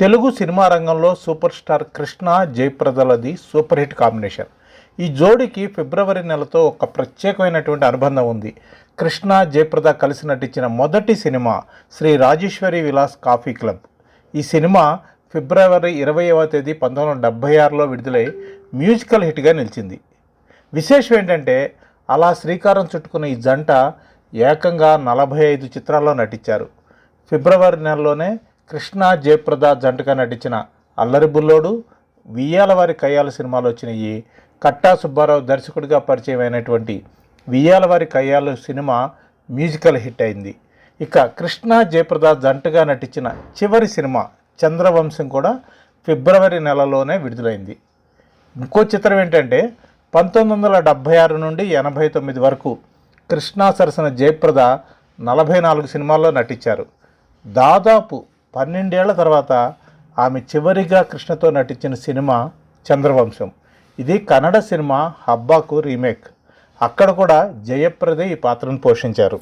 Telugu cinema రంగంలో super star Krishna జయప్రదలది super hit combination. ఈ జోడీకి ఫిబ్రవరి నెలతో ఒక ప్రత్యేకమైనటువంటి అనుబంధం ఉంది. కృష్ణ జయప్రద కలిసి నటించిన మొదటి cinema Sri Rajeshwari Vilas coffee club. ఈ సినిమా ఫిబ్రవరి ఇరవైవ తేదీ పంతొమ్మిది వందల డెబ్భై ఆరులో విడుదలై మ్యూజికల్ హిట్గా నిలిచింది. విశేషం ఏంటంటే అలా శ్రీకారం చుట్టుకున్న ఈ జంట ఏకంగా నలభై ఐదు చిత్రాల్లో నటించారు. ఫిబ్రవరి నెలలోనే కృష్ణ జయప్రద జంటగా నటించిన అల్లరి బుల్లోడు వియ్యాలవారి కయ్యాల సినిమాలు వచ్చినాయి కట్టా సుబ్బారావు దర్శకుడిగా పరిచయం అయినటువంటి Viyyalavari Kayyalu cinema musical hit అయింది. ఇక కృష్ణ జయప్రద జంటగా నటించిన చివరి సినిమా చంద్రవంశం కూడా ఫిబ్రవరి నెలలోనే విడుదలైంది. ఇంకో చిత్రం ఏంటంటే పంతొమ్మిది వందల డెబ్భై ఆరు నుండి ఎనభై తొమ్మిది వరకు కృష్ణా సరసన జయప్రద నలభై నాలుగు సినిమాల్లో నటించారు. దాదాపు పన్నెండేళ్ళ తర్వాత ఆమె చివరిగా కృష్ణతో నటించిన సినిమా చంద్రవంశం. ఇది కన్నడ సినిమా హబ్బాకు రీమేక్. అక్కడ కూడా జయప్రదే ఈ పాత్రను పోషించారు.